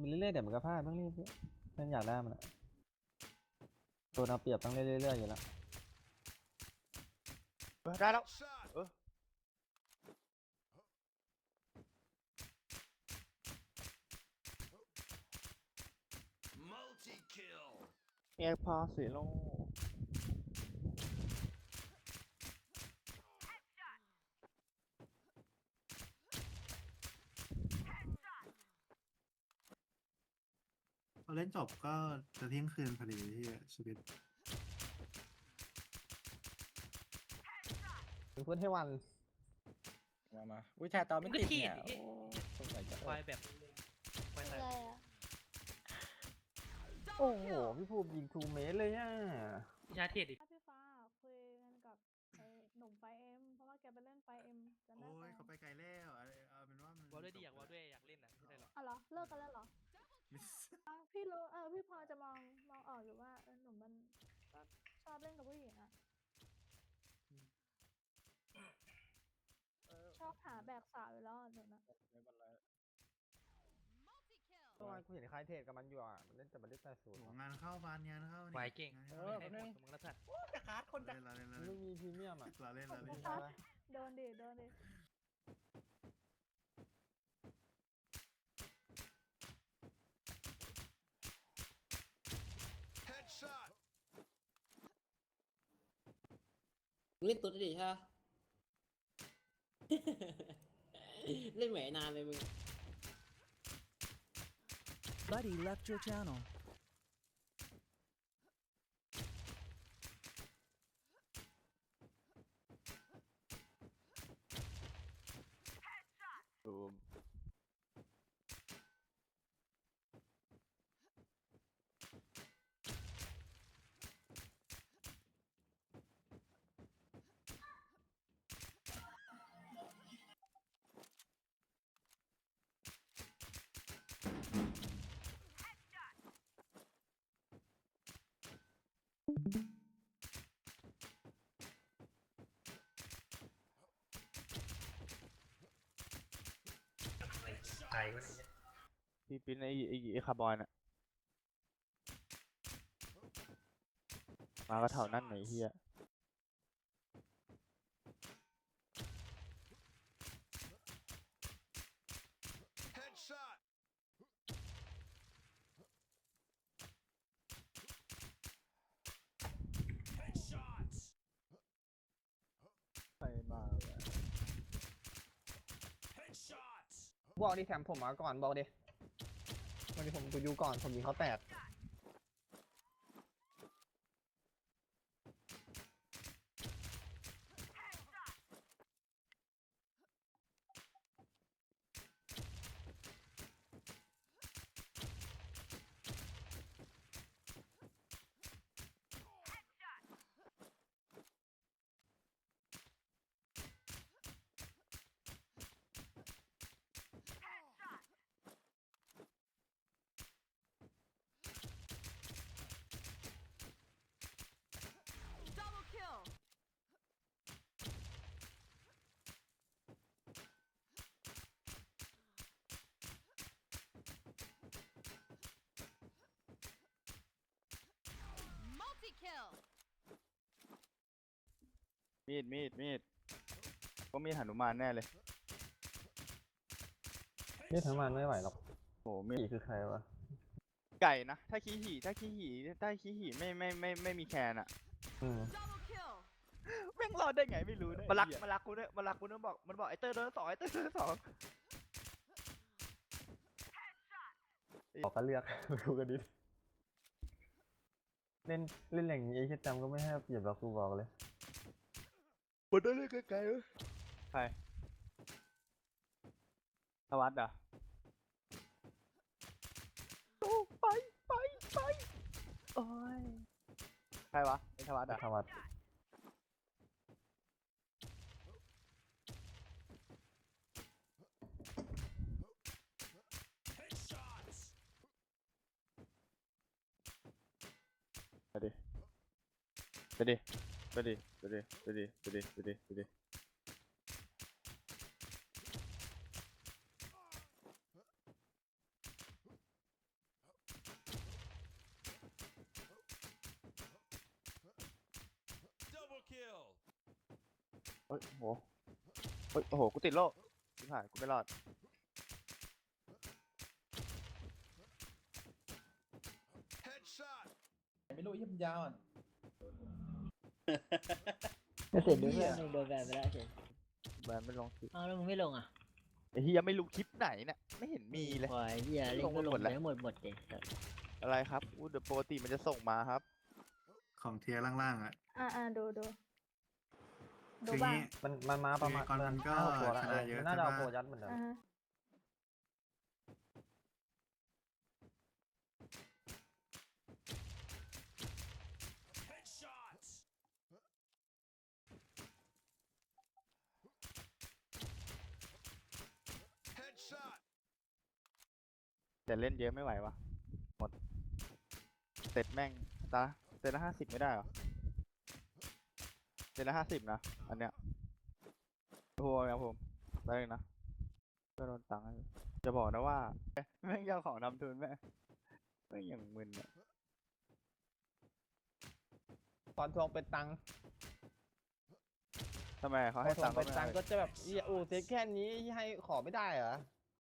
มันเรื่อยๆเดี๋ยวมันก็พลาดต้องรีบเพื่อนอยากได้มันอะโดนเอาเปรียบต้องเรื่อยๆอยู่แล้วเออได้แล้วเออแยกพอสีโล เล่นจบก็จะเที่ยงคืนพอดีที่ชีวิตถึงพูดให้วันมามาอุ้ยแชร์ตอนไม่มันก็ติดที่เนี่ยดิโอ้สงสัยจะควายแบบควายอะแบบไรอะโอ้โห พี่ภูมิยิงทูเมตรเลยอะยาเทศดิถ้าพี่ฟ้าคุยกันกับไอ้หนุ่มไฟเอ็มเพราะว่าแกไปเล่นไฟเอ็มจำได้โอ้ปะยเขาไปไกลแล้วเอาเอาเป็นว่ามันวอลด้วยดิอยากวอลด้วยอยากเล่นอะไม่ใช่หรออ๋อเหรอเลิกกันแล้วเหรอ อะพี่รู้เออพี่พอจะมองมองออกอยู่ว่าเออหนุ่มมันก็ชอบเล่นกับผู้หญิงอะชอบหาแบกสาวอยู่แล้วอะหนูนะไม่เป็นไรเมื่อวานกูเห็นใครเทรดกับมันอยู่อะ มันเล่นแต่มันเล่นแต่ศูนย์โอ้ว่ะงานเข้าบานงานเข้านี่ควายเก่งานเอเข้าอให้หมดมึงแล้วสัตว์จะขาดคนจะเล่นเราเล่นมัเรานเล่ไม่นมีพรีเมียมอะเราเล่นเราเล่นใช่ปะโดนดิโดนดิ เล่นตุ๊ดดิใช่ปะ เล่นแหวนนานเลยมึง Buddy left your channel. ดูม ไก่ก็ได้พี่ปิ้นไอ้ไอ้ไอ้คาร์บอนอะมาก็เท่านั้นไหนเฮีย บอกดิแถมผมมาก่อนบอกดิวันนี้ผมกูอยู่ก่อนผมยิงเขาแตก มีด มีด มีดก็มีดหนุมานแน่เลย นี่ทั้งมันไม่ไหวหรอกโอ้มีดนี่คือใครวะไก่นะ ถ้าขี้หี่ ถ้าขี้หี่ ถ้าขี้หี่ไม่ไม่ไม่ไม่มีแคนอะอืมแม่งรอดได้ไงไม่รู้นะมันรักไอ้เหี้ยมันรักกูด้วยมันรักกูด้วยบอกมันบอกไอ้เตอร์โดนสองไอ้เตอร์โดนสองบอกก็เลือกมาดูกันดิ เล่นเล่นอย่างนี้ไอ้เชี่ยจำก็ไม่ให้เปรียบหรอกกูบอกเลยบนได้เลยไกลๆเว้ยใครสวัสดิ์อะโอ้ไปไปไปโอ้ยใครวะไอ้สวัสดิ์อะธวัฒน์ไป ไปดิไปดิไปดิไปดิไปดิไปดิไปดิไปดิเฮ้ยโหเฮ้ยโอ้โหกูติดโลกชิหายกูไม่รอด ไม่รู้ยี่มันยาวอะไม่เสร็จด้วยมึงโดนแบนไปแล้วเฉยแบนไม่ลงคลิปเอาแล้วมึงไม่ลงอะไอ้เฮียไม่รู้คลิปไหนเนี่ยไม่เห็นมีเลย โอ้ยเหี้ยเล่นลงก็มาลหมงดแล้วได้หมดหมดเลยอะไรครับอู้เดี๋ยวปกติมันจะส่งมาครับ ของเทียร์ล่างๆอะอ่าอ่าดูดูดูคือบ้างงี้มันมันมาประมาณคือก่อนมันก็ห้าตัวแล้วชนะเยอะมันน่าจะเอาใช่โปปะรยัดเหมือนเดิมอ่าฮะ แต่เล่นเยอะไม่ไหววะหมดเสร็จแม่งตาเสร็จละห้าสิบไม่ได้เหรอเสร็จละห้าสิบนะอันเนี้ยโอ้โหครับผมได้เลยนะเพื่อโดนตังค์ให้จะบอกนะว่าแม่งเจ้าของทำทุนแม่งแม่งอย่างมึนอะตอนทวงเป็นตังค์ทำไมเขาพให้อทวตังงค์ก็เป็นไม่ตังค์ให้ก็จะแบบเหี้ยโอ้เซ็ตแค่นี้ให้ขอไม่ได้เหรอ